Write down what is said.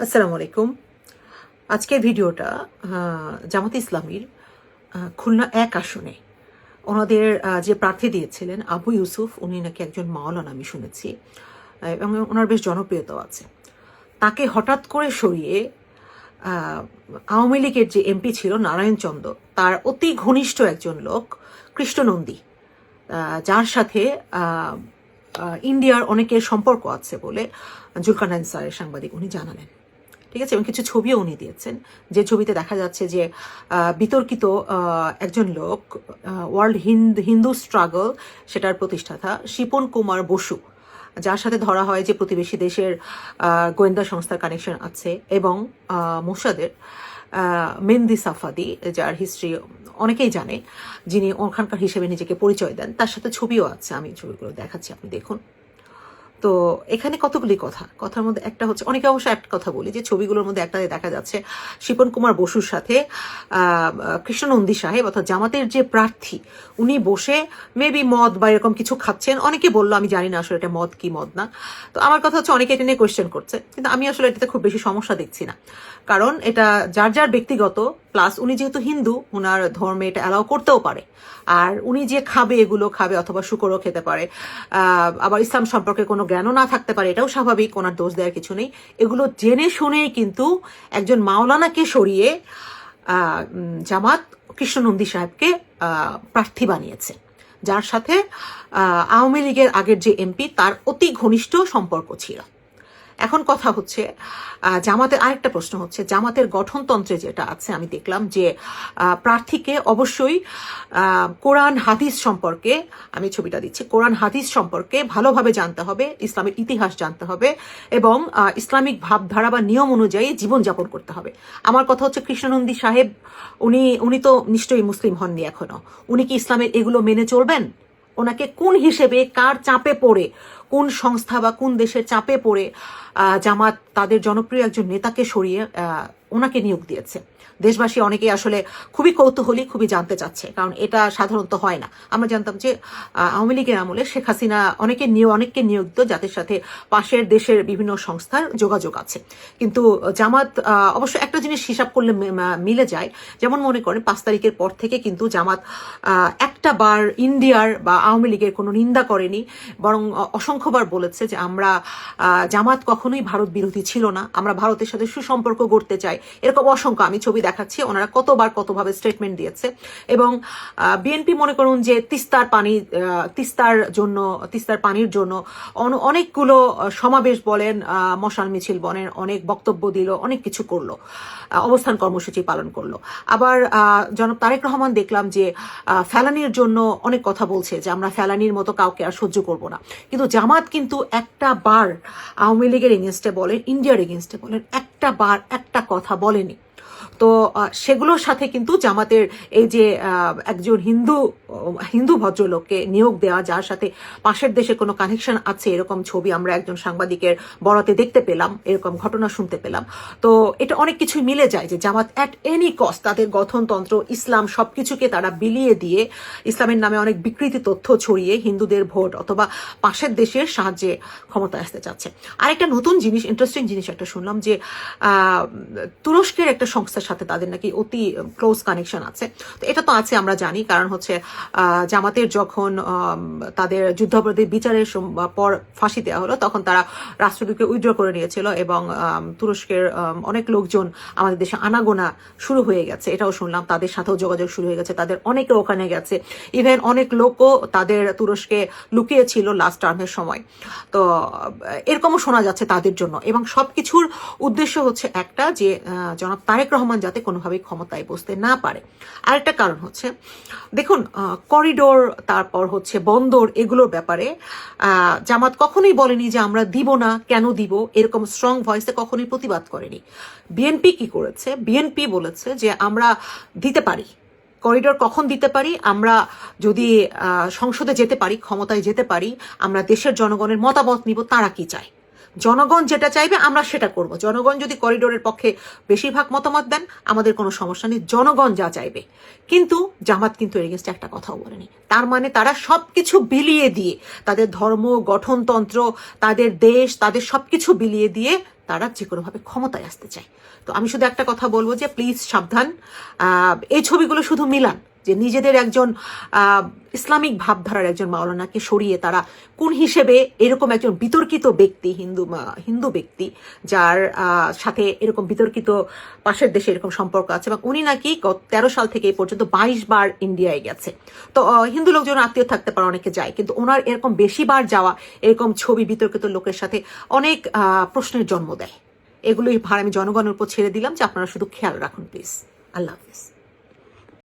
আসসালামু আলাইকুম। আজকের ভিডিওটা জামাত ইসলামীর খুলনা এক আসনে। ওনাদের যে প্রার্থী দিয়েছিলেন আবু ইউসুফ, উনি নাকি একজন মাওলানা আমি শুনেছি এবং ওনার বেশ জনপ্রিয়তাও আছে। তাকে হঠাৎ করে সরিয়ে আওয়ামী লীগের যে এমপি ছিল নারায়ণ চন্দ্র তার অতি ঘনিষ্ঠ একজন লোক, কৃষ্ণনন্দী যার সাথে ইন্ডিয়ার অনেকের সম্পর্ক আছে বলে জুলকানাইন স্যারের সাংবাদিক উনি জানালেন। ঠিক আছে? এবং কিছু ছবিও উনি দিয়েছেন। যে ছবিতে দেখা যাচ্ছে যে বিতর্কিত একজন লোক ওয়ার্ল্ড হিন্দু হিন্দু স্ট্রাগল সেটার প্রতিষ্ঠাতা শিপন কুমার বসু, যার সাথে ধরা হয় যে প্রতিবেশী দেশের গোয়েন্দা সংস্থার কানেকশন আছে এবং মোসাদের মেন্দি সাফাদি, যার হিস্ট্রি অনেকেই জানে, যিনি ওখানকার হিসেবে নিজেকে পরিচয় দেন। তার সাথে ছবিও আছে। আমি ছবিগুলো দেখাচ্ছি। আপনি দেখুন। তো এখানে কতগুলি কথা? কথার মধ্যে একটা হচ্ছে, অনেকে অবশ্য একটা কথা বলি যে ছবিগুলোর মধ্যে একটা দেখা যাচ্ছে শিপন কুমার বসুর সাথে কৃষ্ণনন্দী সাহেব অর্থাৎ জামাতের যে প্রার্থী, উনি বসে মেবি মদ বা এরকম কিছু খাচ্ছেন। অনেকে বলল, আমি জানি না আসলে এটা মদ কি মদ না। তো আমার কথা হচ্ছে অনেকে এটা নিয়ে কোয়েশ্চেন করছে। কিন্তু আমি আসলে এটাতে খুব বেশি সমস্যা দেখছি না। কারণ এটা যার যার ব্যক্তিগত প্লাস উনি যেহেতু হিন্দু ওনার ধর্মে এটা অ্যালাউ করতেও পারে। আর উনি যে খাবে, এগুলো খাবে অথবা শুকরও খেতে পারে। আবার ইসলাম সম্পর্কে কোনো জ্ঞানও না থাকতে পারে, এটাও স্বাভাবিক, ওনার দোষ দেওয়ার কিছু নেই। এগুলো জেনে শুনেই কিন্তু একজন মাওলানাকে সরিয়ে জামাত কৃষ্ণনন্দী সাহেবকে প্রার্থী বানিয়েছে। যার সাথে আওয়ামী লীগের আগের যে এমপি তার অতি ঘনিষ্ঠ সম্পর্ক ছিল। এখন কথা হচ্ছে আহ, জামাতের আরেকটা প্রশ্ন হচ্ছে জামাতের গঠনতন্ত্রে যেটা আছে আমি দেখলাম যে প্রার্থীকে অবশ্যই কোরআন হাদিস সম্পর্কে আমি ছবিটা দিচ্ছি কোরআন হাদিস সম্পর্কে ভালোভাবে জানতে হবে ইসলামের ইতিহাস জানতে হবে এবং ইসলামিক ভাবধারা বা নিয়ম অনুযায়ী জীবনযাপন করতে হবে। আমার কথা হচ্ছে কৃষ্ণনন্দী সাহেব উনি উনি তো নিশ্চয়ই মুসলিম হননি এখনও। উনি কি ইসলামের এগুলো মেনে চলবেন? ওনাকে কোন হিসেবে কার চাপে পড়ে কোন সংস্থা বা কোন দেশের চাপে পড়ে জামাত তাদের জনপ্রিয় একজন নেতাকে সরিয়ে ওনাকে নিয়োগ দিয়েছে। দেশবাসী অনেকেই আসলে খুবই কৌতূহলী, খুবই জানতে চাচ্ছে, কারণ এটা সাধারণত হয় না। আমরা জানতাম যে আওয়ামী লীগের আমলে শেখ হাসিনা অনেকে নিয়োগ, অনেককে নিয়োগ দিত, যাদের সাথে পাশের দেশের বিভিন্ন সংস্থার যোগাযোগ আছে। কিন্তু জামাত অবশ্য একটা জিনিস হিসাব করলে মিলে যায়। যেমন মনে করেন, পাঁচ তারিখের পর থেকে কিন্তু জামাত একটা বার ইন্ডিয়ার বা আওয়ামী লীগের কোনো নিন্দা করেনি, বরং অ- অসংখ্যবার বলেছে যে আমরা জামাত কখনোই ভারত বিরোধী ছিল না। আমরা ভারতের সাথে সুসম্পর্ক গড়তে চাই। এরকম অসংখ্য আমি ছবি দেখাচ্ছি, ওনারা কতবার কতভাবে স্টেটমেন্ট দিয়েছে। এবং বিএনপি মনে করুন যে তিস্তার পানি তিস্তার জন্য, তিস্তার পানির জন্য অনেকগুলো সমাবেশ বলেন মশাল মিছিল বলেন, অনেক বক্তব্য দিল, অনেক কিছু করল অবস্থান কর্মসূচি পালন করল। আবার জনাব তারেক রহমান দেখলাম যে ফেলানির জন্য অনেক কথা বলছে যে আমরা ফেলানির মতো কাউকে আর সহ্য করব না। কিন্তু জামাত কিন্তু একটা বার আওয়ামী লীগের এগেনস্টে বলেন ইন্ডিয়ার এগেনস্টে বলেন, একটা বার একটা কথা বলেনি। তো সেগুলোর সাথে কিন্তু জামাতের এই যে একজন হিন্দু হিন্দু ভদ্রলোককে নিয়োগ দেওয়া, যার সাথে পাশের দেশে কোনো কানেকশন আছে, এরকম ছবি আমরা একজন সাংবাদিকের বরাতে দেখতে পেলাম, এরকম ঘটনা শুনতে পেলাম। তো, এটা অনেক কিছুই মিলে যায় যে জামাত অ্যাট এনি কস্ট তাদের গঠনতন্ত্র, ইসলাম সবকিছুকে তারা বিলিয়ে দিয়ে, ইসলামের নামে অনেক বিকৃতি তথ্য ছড়িয়ে হিন্দুদের ভোট অথবা পাশের দেশের সাহায্যে ক্ষমতায় আসতে চাচ্ছে। আর একটা নতুন জিনিস ইন্টারেস্টিং জিনিস একটা শুনলাম যে তুরস্কের একটা সংস্থার সাথে তাদের নাকি অতি ক্লোজ কানেকশন আছে। তো এটা তো আছে, আমরা জানি। কারণ হচ্ছে জামাতের যখন তাদের যুদ্ধাপরাধী বিচারের পর ফাঁসি দেওয়া হলো, তখন তারা রাষ্ট্রদূতকে উইথড্র করে নিয়েছিল এবং তুরস্কের অনেক লোকজন আমাদের দেশে আনাগোনা শুরু হয়ে গেছে। এটাও শুনলাম, তাদের সাথেও যোগাযোগ শুরু হয়ে গেছে, তাদের অনেকে ওখানে গেছে। ইভেন অনেক লোকও তাদের তুরস্কে লুকিয়েছিল লাস্ট টার্মের সময়। তো, এরকমও শোনা যাচ্ছে তাদের জন্য। এবং সবকিছুর উদ্দেশ্য হচ্ছে একটা যে জনাব তারেক রহমান যাতে কোনোভাবেই ক্ষমতায় বসতে না পারে। আরেকটা কারণ হচ্ছে, দেখুন করিডোর, তারপর হচ্ছে বন্দর এগুলোর ব্যাপারে জামাত কখনোই বলেনি যে আমরা দিব না, কেন দিব, এরকম স্ট্রং ভয়েসে কখনোই প্রতিবাদ করেনি। বিএনপি কি করেছে? বিএনপি বলেছে যে আমরা দিতে পারি। করিডোর কখন দিতে পারি? আমরা যদি সংসদে যেতে পারি, ক্ষমতায় যেতে পারি, আমরা দেশের জনগণের মতামত নিব, তারা কি চায়? জনগণ যেটা চাইবে, আমরা সেটা করব। জনগণ যদি করিডোরের পক্ষে বেশিরভাগ মতামত দেন, আমাদের কোনো সমস্যা নেই, জনগণ যা চাইবে। কিন্তু জামাত কিন্তু এগেনস্টে একটা কথাও বলেনি। তার মানে তারা সব কিছু বিলিয়ে দিয়ে, তাদের ধর্ম, গঠনতন্ত্র, তাদের দেশ, তাদের সবকিছু বিলিয়ে দিয়ে তারা যে কোনোভাবে ক্ষমতায় আসতে চায়। তো আমি শুধু একটা কথা বলব যে প্লিজ সাবধান। এই ছবিগুলো শুধু মিলান। যে নিজেদের একজন ইসলামিক ভাবধারার একজন মাওলানাকে সরিয়ে তারা কোন হিসেবে এরকম একজন বিতর্কিত ব্যক্তি, হিন্দু হিন্দু ব্যক্তি যার সাথে এরকম বিতর্কিত পাশের দেশে এরকম সম্পর্ক আছে এবং উনি নাকি তেরো সাল থেকে এই পর্যন্ত বাইশ বার ইন্ডিয়ায় গেছে। তো হিন্দু লোকজন আত্মীয় থাকতে পারে, অনেকে যায়, কিন্তু ওনার এরকম বেশি বার যাওয়া, এরকম ছবি বিতর্কিত লোকের সাথে অনেক প্রশ্নের জন্ম দেয়। এগুলোই ভার আমি জনগণের উপর ছেড়ে দিলাম যে আপনারা শুধু খেয়াল রাখুন, প্লিজ। আল্লাহ হাফিজ।